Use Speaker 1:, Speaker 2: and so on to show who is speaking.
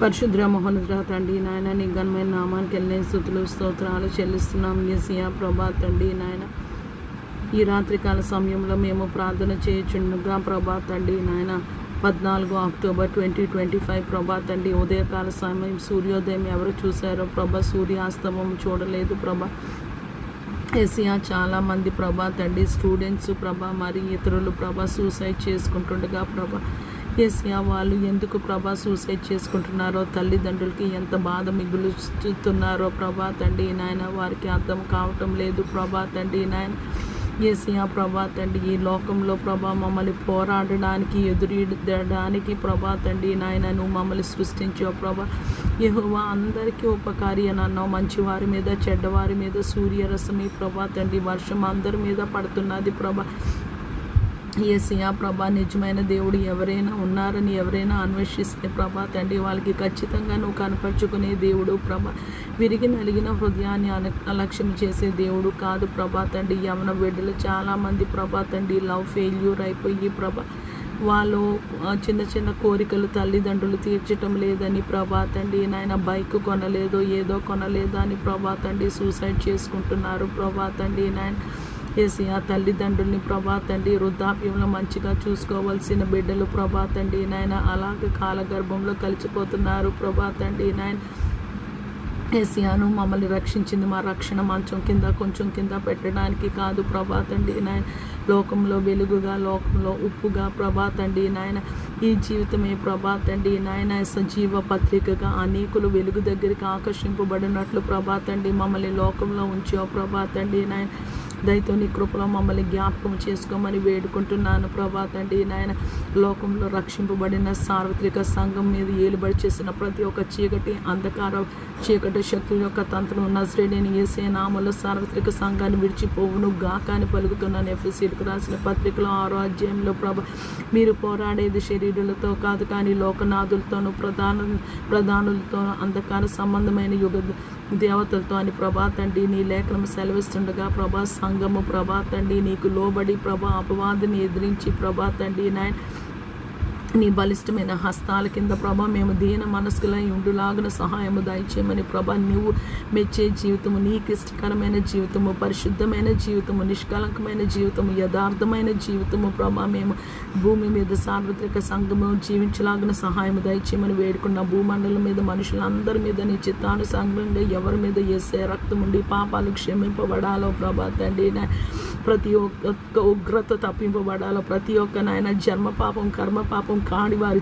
Speaker 1: పరిశుద్ర మహోన్నత తండ్రి నాయన నీ ఘనమైన నామానికి వెళ్ళిన స్థుతులు స్తోత్రాలు చెల్లిస్తున్నాం. ఏసియా ప్రభా తండ్రి నాయన ఈ రాత్రికాల సమయంలో మేము ప్రార్థన చేయుచుండగా ప్రభా తండ్రి నాయన పద్నాలుగు అక్టోబర్ ట్వంటీ ట్వంటీ ఫైవ్ ప్రభా తండ్రి ఉదయకాల సమయం సూర్యోదయం ఎవరు చూశారో ప్రభా సూర్యాస్తమం చూడలేదు ప్రభా. ఏసియా చాలామంది ప్రభా తండ్రి స్టూడెంట్స్ ప్రభా మరి ఇతరులు ప్రభా సూసైడ్ చేసుకుంటుండగా ప్రభా ఏసియా వాళ్ళు ఎందుకు ప్రభా సూసైడ్ చేసుకుంటున్నారో? తల్లిదండ్రులకి ఎంత బాధ మిగులుస్తున్నారో ప్రభా తండ్రి నాయన? వారికి అర్థం కావటం లేదు ప్రభా తండ్రి నాయన. ఏసియా ప్రభా తండ్రి ఈ లోకంలో ప్రభా మమ్మల్ని పోరాడడానికి ఎదురీడడానికి ప్రభా తండ్రి నాయన నువ్వు మమ్మల్ని సృష్టించావు ప్రభా. యెహోవా అందరికీ ఉపకారి అని అన్నావు. మంచివారి మీద చెడ్డవారి మీద సూర్యరశ్మి ప్రభా తండ్రి వర్షం అందరి మీద పడుతున్నది ప్రభా. ఏసయా ప్రభా నిజమైన దేవుడు ఎవరైనా ఉన్నారని ఎవరైనా అన్వేషిస్తే ప్రభా తండ్రి వాళ్ళకి ఖచ్చితంగా నువ్వు కనపరుచుకునే దేవుడు ప్రభా. విరిగి నలిగిన హృదయాన్ని అన అలక్ష్యం చేసే దేవుడు కాదు ప్రభా తండ్రి. యవన బిడ్డలు చాలామంది ప్రభా తండ్రి లవ్ ఫెయిల్యూర్ అయిపోయి ప్రభా వాళ్ళు చిన్న చిన్న కోరికలు తల్లిదండ్రులు తీర్చటం లేదని ప్రభాతండి నాయన బైక్ కొనలేదు ఏదో కొనలేదు అని ప్రభా సూసైడ్ చేసుకుంటున్నారు ప్రభాతండి నాయన వేసి ఆ తల్లిదండ్రుల్ని ప్రభా తండ్రి వృద్ధాప్యంలో మంచిగా చూసుకోవాల్సిన బిడ్డలు ప్రభా తండ్రి నాయన అలాగే కాలగర్భంలో కలిసిపోతున్నారు ప్రభా తండ్రి నాయన. ఏసియాను మమ్మల్ని రక్షించింది మా రక్షణ మంచం కింద కొంచెం కింద పెట్టడానికి కాదు ప్రభాతండి నాయన. లోకంలో వెలుగుగా లోకంలో ఉప్పుగా ప్రభాతండి నాయన. ఈ జీవితమే ప్రభాతండి నాయన సజీవ పత్రికగా అనేకులు వెలుగు దగ్గరికి ఆకర్షింపబడినట్లు ప్రభాతండి మమ్మల్ని లోకంలో ఉంచో ప్రభాతండి నాయన. దయతో నీ కృపలో మమ్మల్ని జ్ఞాపకం చేసుకోమని వేడుకుంటున్నాను ప్రభా తండ్రి. నాయన లోకంలో రక్షింపబడిన సార్వత్రిక సంఘం మీద ఏలుబడి చేసిన ప్రతి ఒక్క చీకటి అంధకార చీకటి శక్తుల యొక్క తంత్రం నజరేణిని వేసే నామలో సార్వత్రిక సంఘాన్ని విడిచిపోవును గాకాని పలుకుతున్నాను. ఎఫ్ఎస్సీలకు రాసిన పత్రికలో ఆరో అధ్యాయంలో ప్రభ మీరు పోరాడేది శరీరులతో కాదు కానీ లోకనాథులతోనూ ప్రధాన ప్రధానులతోనూ అంధకార సంబంధమైన యుగ దేవతలతో అని ప్రభా తండ్రి నీ లేఖనం సెలవిస్తుండగా ప్రభా సంఘము ప్రభా తండ్రి నీకు లోబడి ప్రభా అపవాదిని ఎదిరించి ప్రభా తండ్రి నాయన నీ బలిష్టమైన హస్తాల కింద ప్రభా మేము దీన మనస్కులై ఉండులాగున సహాయము దయచేయమని ప్రభా నువ్వు మెచ్చే జీవితము నీకు ఇష్టకరమైన జీవితము పరిశుద్ధమైన జీవితము నిష్కలంకమైన జీవితము యథార్థమైన జీవితము ప్రభా మేము భూమి మీద సార్వత్రిక సంఘము జీవించలాగిన సహాయము దయచేయమని వేడుకున్న భూమండలం మీద మనుషులందరి మీద నీ చిత్తానుసంగంగా ఎవరి మీద వేసే రక్తం ఉండి పాపాలు క్షమింపబడాలో ప్రభా తండ్రి ప్రతి ఒక్క ఉగ్రత తప్పింపబడాలో ప్రతి ఒక్క నాయన జన్మ పాపం కర్మ పాపం కాని వారి